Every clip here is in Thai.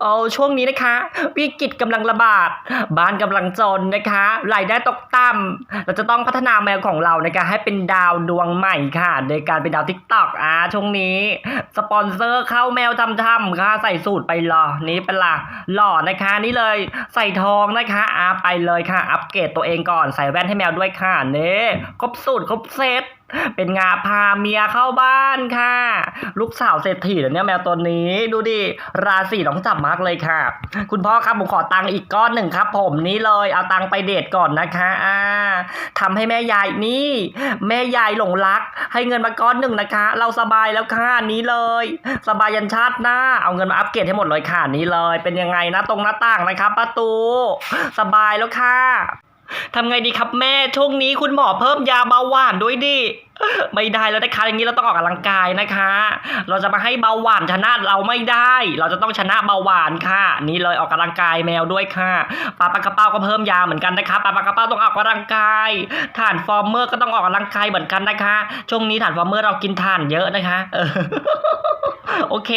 โอ้ช่วงนี้นะคะวิกฤตกำลังระบาด บ้านกำลังจนนะคะรายได้ตกต่ำเราจะต้องพัฒนาแมวของเรานะคะให้เป็นดาวดวงใหม่ค่ะ โดยการเป็นดาวทิกตอกอ่าช่วงนี้ สปอนเซอร์เข้าแมวทำทำค่ะใส่สูตรไปหล่อนี้เป็นละหล่อนะคะ นี่เลยใส่ทองนะคะอ่าไปเลยค่ะ อัปเกรดตัวเองก่อนใส่แว่นให้แมวด้วยค่ะเน่ครบสูตรครบเซต เป็นงาพาเมียเข้าบ้านค่ะ ลูกสาวเศรษฐีเดี๋ยวนี้แมวตัวนี้ดูดิ ราศีน้องจับมากเลยค่ะ คุณพ่อครับผมขอตังค์อีกก้อนหนึ่งครับ ผมนี่เลยเอาตังค์ไปเดทก่อนนะคะอ่าทำให้แม่ยายนี่ แม่ยายหลงรัก ให้เงินมาก้อนหนึ่งนะคะ เราสบายแล้วค่ะนี้เลย สบายยันชาติหน้า เอาเงินมาอัปเกรดให้หมดเลยค่ะนี้เลย เป็นยังไงนะตรงหน้าต่างนะครับประตู สบายแล้วค่ะ ทำไงดีครับแม่ช่วงนี้คุณหมอเพิ่มยาเบาหวานด้วยดิไม่ได้แล้วนะคะอย่างนี้เราต้องออกกำลังกายนะคะ เราจะมาให้เบาหวานชนะเราไม่ได้ เราจะต้องชนะเบาหวานค่ะ นี่เลยออกกำลังกายแมวด้วยค่ะปลาปลากระเป้าก็เพิ่มยาเหมือนกันนะคะปลาปลากระเป้าต้องออกกำลังกายถ่านฟอร์เมอร์ก็ต้องออกกำลังกายเหมือนกันนะคะ ช่วงนี้ถ่านฟอร์เมอร์เรากินถ่านเยอะนะคะ โอเค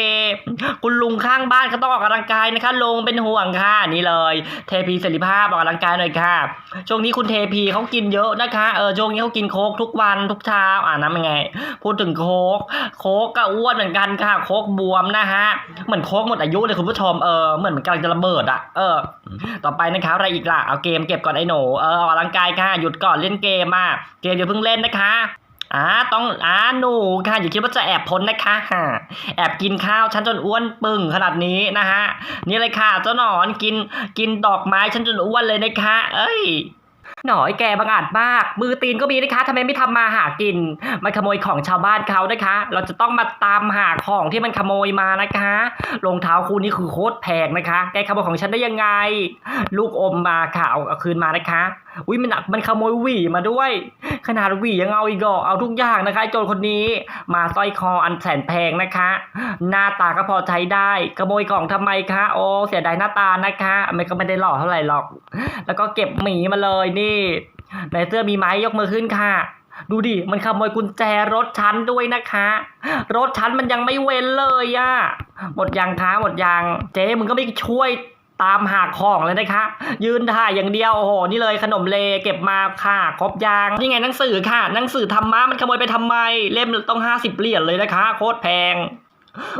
คุณลุงข้างบ้านก็ต้องออกกำลังกายนะคะ ลงเป็นห่วงค่ะนี่เลย เทพีเสรีภาพออกกำลังกายหน่อยค่ะ ช่วงนี้คุณเทพีเขากินเยอะนะคะเออช่วงนี้เขากินโค้กทุกวันทุกเช้าอ่าน้ำยังไง พูดถึงโค้กโค้กก็อ้วนเหมือนกันค่ะ โค้กบวมนะฮะเหมือนโค้กหมดอายุเลยคุณผู้ชมเออเหมือนมันกำลังจะระเบิดอะเออ ต่อไปนะคะอะไรอีกล่ะเอาเกมเก็บก่อนไอ้หนูเออออกกำลังกายค่ะหยุดก่อนเล่นเกมอะเกมอย่าเพิ่งเล่นนะคะอ่าต้องอ่าหนูค่ะอย่าคิดว่าจะแอบพ้นนะคะฮะ แอบกินข้าวฉันจนอ้วนปึ่งขนาดนี้นะฮะนี่เลยค่ะเจ้าหนอนกินกินดอกไม้ฉันจนอ้วนเลยนะคะ เอ้ยหน่อยแกบังอาจมาก มือตีนก็มีนะคะทำไมไม่ทำมาหากิน มันขโมยของชาวบ้านเขานะคะ เราจะต้องมาตามหาของที่มันขโมยมานะคะรองเท้าคู่นี้คือโคตรแพงนะคะ แกขโมยของฉันได้ยังไง ลูกอมมาค่ะเอาคืนมานะคะอุ้ยมันหนักมันขโมยหวีมาด้วย ขนาดหวียังเอาอีกเหรอเอาทุกอย่างนะคะโจรคนนี้มาสร้อยคออันแสนแพงนะคะ หน้าตาก็พอใช้ได้ขโมยของทำไมคะ โอ้เสียดายหน้าตานะคะมันก็ไม่ได้หล่อเท่าไหร่หรอก แล้วก็เก็บหมีมาเลยนี่ในเสื้อมีไหมยกมือขึ้นค่ะ ดูดิมันขโมยกุญแจรถฉันด้วยนะคะ รถฉันมันยังไม่เว้นเลยอะหมดยังคะหมดยังเจ๊มึงก็ไม่ช่วย ตามหาของเลยนะคะ ยืนถ่ายอย่างเดียวโอ้โหนี่เลยขนมเลเก็บมาค่ะ ครบยางนี่ไงหนังสือค่ะหนังสือธรรมะมันขโมยไปทำไม เล่มต้องห้าสิบเหรียญเลยนะคะ โคตรแพง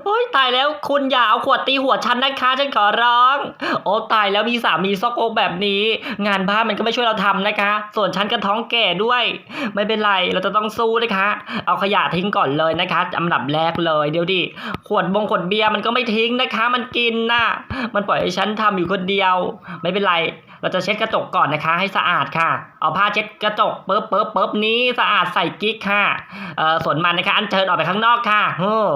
โอ้ยตายแล้วคุณอย่าเอาขวดตีหัวฉันนะคะฉันขอร้อง โอ้ตายแล้วมีสามีซอกโอกแบบนี้ งานบ้านมันก็ไม่ช่วยเราทำนะคะ ส่วนฉันก็ท้องแก่ด้วย ไม่เป็นไรเราจะต้องสู้นะคะ เอาขยะทิ้งก่อนเลยนะคะอันดับแรกเลยเดี๋ยวดิขวดบงขวดเบียร์มันก็ไม่ทิ้งนะคะ มันกินน่ะมันปล่อยให้ฉันทำอยู่คนเดียว ไม่เป็นไร เราจะเช็ดกระจกก่อนนะคะ ให้สะอาดค่ะ เอาผ้าเช็ดกระจกเปิ๊บเปิ๊บเปิ๊บนี้สะอาดใส่กิ๊กค่ะเอ่อส่วนมันนะคะ อันเชิญออกไปข้างนอกค่ะเฮ้อ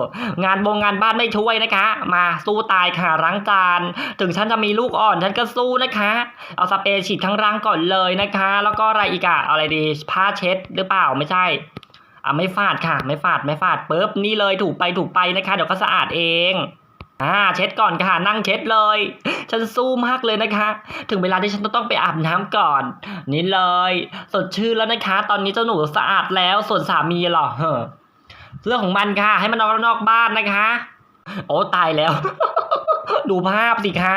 งานบงงานบ้านไม่ช่วยนะคะ มาสู้ตายค่ะล้างจาน ถึงฉันจะมีลูกอ่อนฉันก็สู้นะคะ เอาสเปรย์ฉีดข้างล่างก่อนเลยนะคะ แล้วก็อะไรอีกอะเอาอะไรดีผ้าเช็ดหรือเปล่าไม่ใช่อะไม่ฟาดค่ะ ไม่ฟาดไม่ฟาดปุ๊บนี่เลยถูกไปถูกไปนะคะ เดี๋ยวก็สะอาดเอง อ่าเช็ดก่อนค่ะนั่งเช็ดเลย ฉันสู้มากเลยนะคะ ถึงเวลาที่ฉันต้องไปอาบน้ำก่อน นี่เลย สดชื่นแล้วนะคะ ตอนนี้เจ้าหนูสะอาดแล้วส่วนสามีหรอเฮ้อเรื่องของมันค่ะ ให้มันนอกนอกบ้านนะคะ โอ้ตายแล้ว ดูภาพสิคะ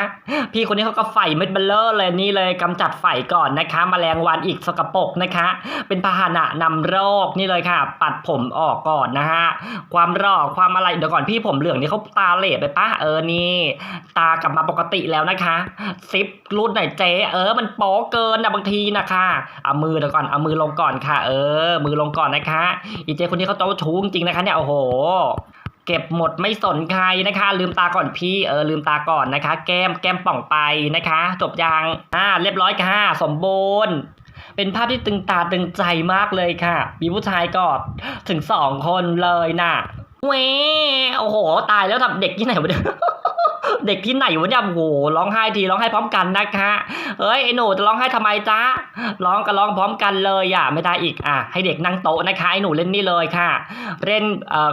พี่คนนี้เขาก็ไฟเม็ดเบลเลอร์เลยนี่เลยกำจัดไฟก่อนนะคะมแมลงวันอีกสกปรกนะคะ เป็นพาหนะนำโรคนี่เลยค่ะ ปัดผมออกก่อนนะฮะความรอความอะไรเดี๋ยวก่อนพี่ผมเหลืองนี่เขาตาเหล่ไปปะเออนี่ ตากลับมาปกติแล้วนะคะซิปรูดหน่อยเจ๊เออ มันโป๊เกินนะบางทีนะคะเอามือเดี๋ยวก่อนเอามือลงก่อนค่ะ เออ มือลงก่อนนะคะอีเจคนนี้เขาโตชูจริงนะคะเนี่ยโอ้โห เก็บหมดไม่สนใครนะคะ ลืมตาก่อนพี่เออลืมตาก่อนนะคะ แก้มแก้มป่องไปนะคะ จบยังอ่าเรียบร้อยค่ะสมบูรณ์เป็นภาพที่ตึงตาตึงใจมากเลยค่ะ มีผู้ชายกอดถึงสองคนเลยน่ะเว้โอ้โห ตายแล้วทำเด็กที่ไหนวะเนี่ย เด็กที่ไหนวะเนี่ยโอ้โหร้องไห้ทีร้องไห้พร้อมกันนะคะเอ้ยไอ้หนูจะร้องไห้ทำไมจ๊ะร้องก็ร้องพร้อมกันเลยอะไม่ได้อีกอะให้เด็กนั่งโต๊ะนะคะไอ้หนูเล่นนี่เลยค่ะ เล่น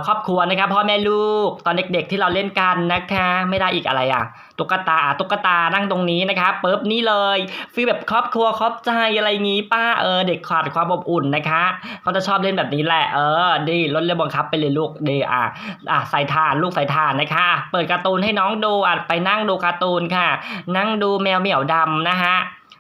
ครอบครัวนะคะพ่อแม่ลูกตอนเด็กๆที่เราเล่นกันนะคะ ไม่ได้อีกอะไรอะ ตุ๊กตาอะตุ๊กตานั่งตรงนี้นะคะปุ๊บนี่เลยฟีลแบบครอบครัวครอบใจอะไรงี้ป้าเออเด็กขาดความอบอุ่นนะคะ เขาจะชอบเล่นแบบนี้แหละเออดีลดเรื่องบังคับไปเลยลูกดีอะอะใส่ทานลูกใส่ทานนะคะ เปิดการ์ตูนให้น้องดูอะไปนั่งดูการ์ตูนค่ะ นั่งดูแมวเหมียวดำนะฮะ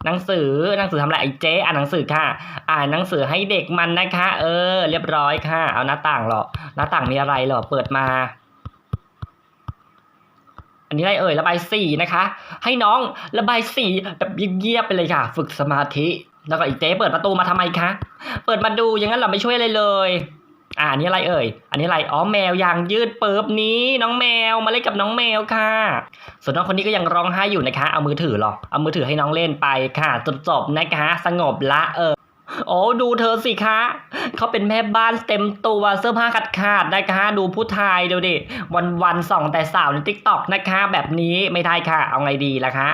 หนังสือหนังสือทำอะไรไอ้เจ๊อ่านหนังสือค่ะ อ่านหนังสือให้เด็กมันนะคะ เออ เรียบร้อยค่ะ เอาหน้าต่างเหรอหน้าต่างมีอะไรเหรอเปิดมาันนี้อะไรเอ่ยระบายสีนะคะ ให้น้องระบายสีแบบเงียบๆไปเลยค่ะ ฝึกสมาธิ แล้วก็อีเจ๊เปิดประตูมาทำไมคะ เปิดมาดูอย่างนั้นเราไม่ช่วยอะไรเลยอ่าอันนี้อะไรเอ่ย อันนี้อะไร อ๋อแมวยางยืดเปิบนี้ น้องแมวมาเล่นกับน้องแมวค่ะ ส่วนน้องคนนี้ก็ยังร้องไห้อยู่นะคะ เอามือถือหรอ เอามือถือให้น้องเล่นไปค่ะจบจบๆนะคะ สงบละเออ โอ้ดูเธอสิคะเขาเป็นแม่บ้านเต็มตัวเสื้อผ้าขาดขาดๆนะคะ ดูผู้ชายดูดิวันวันๆส่องแต่สาวในทิกตอกนะคะ แบบนี้ไม่ได้ค่ะ เอาไงดีล่ะคะ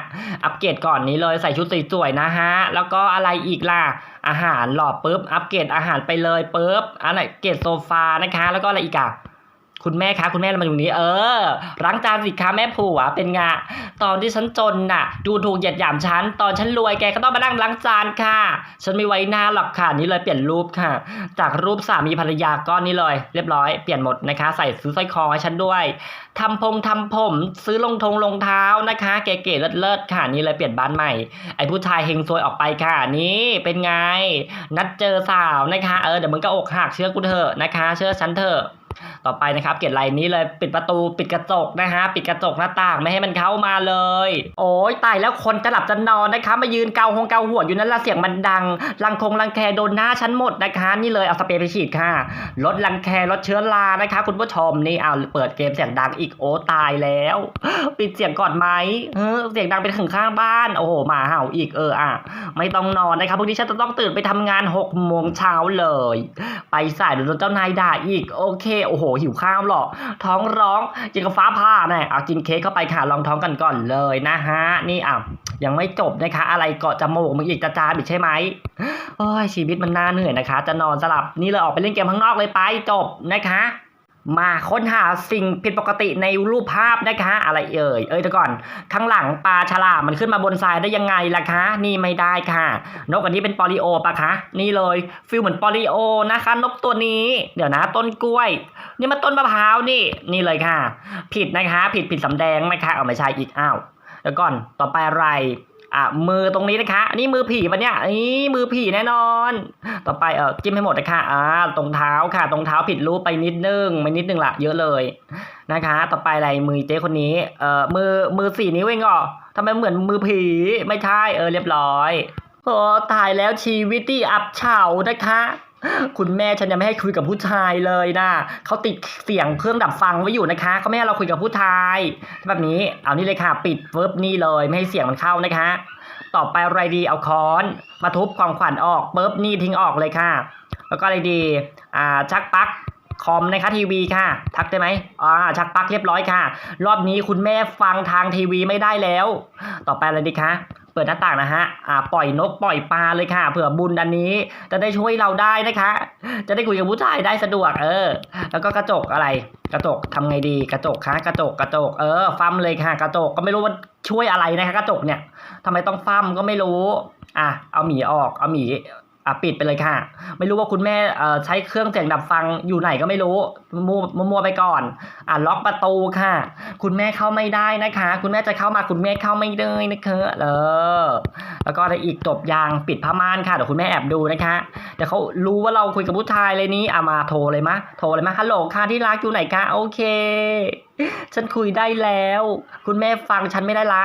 อัปเกรดก่อนนี้เลยใส่ชุดสวยๆนะฮะ แล้วก็อะไรอีกล่ะ อาหารหล่อปุ๊บ อัปเกรดอาหารไปเลยปุ๊บอะไรเกรดโซฟานะคะ แล้วก็อะไรอีกอะ คุณแม่คะคุณแม่มาอยู่นี้ เออล้างจานสิคะแม่ผัวเป็นไงตอนที่ฉันจนน่ะ ดูถูกเหยียดหยามฉันตอนฉันรวยแกก็ต้องมานั่งล้างจานค่ะ ฉันไม่ไว้หน้าหรอกค่ะนี่เลยเปลี่ยนรูปค่ะ จากรูปสามีภรรยาก้อนนี้เลย เรียบร้อยเปลี่ยนหมดนะคะ ใส่ซื้อสร้อยคอให้ฉันด้วยทำพงทำผม ซื้อรองทงรองเท้านะคะ เก๋ๆเลิศๆค่ะนี่เลยเปลี่ยนบ้านใหม่ ไอ้ผู้ชายเฮงซวยออกไปค่ะ นี่เป็นไง นัดเจอสาวนะคะ เออเดี๋ยวมึงก็อกหักเชื่อกูเถอะนะคะ เชื่อฉันเถอะ ต่อไปนะครับเกียรติไลน์นี้เลยปิดประตูปิดกระจกนะฮะปิดกระจกหน้าต่างไม่ให้มันเข้ามาเลย โอ้ยตายแล้วคนจะหลับจะนอนนะคะมายืนเกาหงเกาหัวอยู่นั่นละเสียงมันดังรังคงรังแคโดนหน้าฉันหมดนะคะ นี่เลยเอาสเปรย์ไปฉีดค่ะลดรังแคลดเชื้อรานะคะ คุณผู้ชมนี่เอาเปิดเกมเสียงดังอีกโอ้ตายแล้ว ปิดเสียงก่อนไหมเออเสียงดังเป็นถึงข้างบ้านโอ้โหหมาเห่าอีกเอออะไม่ต้องนอนนะครับพรุ่งนี้ฉันจะต้องตื่นไปทำงานหกโมงเช้าเลย ไปสายโดนเจ้านายด่าอีกโอเคโอ้โห หิวข้าวหรอกท้องร้องจิงกับฟ้าผ่าแน่เอากินเค้กเข้าไปค่ะลองท้องกันก่อนเลยนะฮะ นี่อะยังไม่จบนะคะ อะไรเกาะจมูกมึงอีกจะจามอีกใช่ไหมโอ้ยชีวิตมันน่าเหนื่อยนะคะ จะนอนสลับนี่เลยออกไปเล่นเกมข้างนอกเลยไปจบนะคะ มาค้นหาสิ่งผิดปกติในรูปภาพนะคะ อะไรเอ่ย เอ้ยเดี๋ยวก่อน ข้างหลังปลาฉลามมันขึ้นมาบนทรายได้ยังไงล่ะคะ นี่ไม่ได้ค่ะ นกอันนี้เป็นปอลิโอปะคะ นี่เลยฟิลเหมือนปอลิโอนะคะ นกตัวนี้ เดี๋ยวนะต้นกล้วย นี่มันต้นมะพร้าวนี่ นี่เลยค่ะ ผิดนะคะ ผิดผิดสำแดงนะคะ เอาไม่ใช่อีกอ้าว เดี๋ยวก่อน ต่อไปอะไร อะมือตรงนี้นะคะอันนี้มือผีปะเนี่ยนี่มือผีแน่นอน ต่อไปเออจิ้มให้หมดนะคะอ่าตรงเท้าค่ะ ตรงเท้าผิดรูปไปนิดนึงไม่นิดนึงละเยอะเลยนะคะ ต่อไปอะไรมือเจ๊คนนี้เออมือมือสี่นิ้วเองเหรอทำไมเหมือนมือผีไม่ใช่เออเรียบร้อยโอ้ตายแล้วชีวิตที่อับเฉานะคะ คุณแม่ฉันยังไม่ให้คุยกับผู้ชายเลยนะเขาติดเสียงเครื่องดับฟังไว้อยู่นะคะเขาไม่ให้เราคุยกับผู้ชายแบบนี้เอานี่เลยค่ะ ปิดเฟิบนี่เลย ไม่ให้เสียงมันเข้านะคะ ต่อไปอะไรดีเอาค้อน มาทุบความขวัญออกปุ๊บนี่ทิ้งออกเลยค่ะ แล้วก็อะไรดีอ่าชักปักคอมนะคะทีวีค่ะ ทักได้ไหมอ่าชักปักเรียบร้อยค่ะ รอบนี้คุณแม่ฟังทางทีวีไม่ได้แล้ว ต่อไปอะไรดีคะ เปิดหน้าต่างนะฮะอ่าปล่อยนกปล่อยปลาเลยค่ะ เผื่อบุญอันนี้ จะได้ช่วยเราได้นะคะ จะได้คุยกับผู้ชายได้สะดวก เออ แล้วก็กระจกอะไร กระจกทำไงดี กระจกคะกระจกกระจกเออฟัมเลยค่ะ กระจกก็ไม่รู้ว่าช่วยอะไรนะคะ กระจกเนี่ยทำไมต้องฟั่มก็ไม่รู้ อะเอาหมีออกเอาหมี อะปิดไปเลยค่ะ ไม่รู้ว่าคุณแม่เอ่อใช้เครื่องเสียงดับฟังอยู่ไหนก็ไม่รู้มัวมัวไปก่อนอะล็อกประตูค่ะ คุณแม่เข้าไม่ได้นะคะ คุณแม่จะเข้ามาคุณแม่เข้าไม่ได้นะคะเออแล้วก็อะไรอีกจบยางปิดผ้าม่านค่ะเดี๋ยวคุณแม่แอบดูนะคะเดี๋ยวเขารู้ว่าเราคุยกับผู้ชายเลยนี้อะมาโทรเลยมะโทรเลยมะฮัลโหลค่ะที่รักอยู่ไหนคะโอเค ฉันคุยได้แล้ว คุณแม่ฟังฉันไม่ได้ละ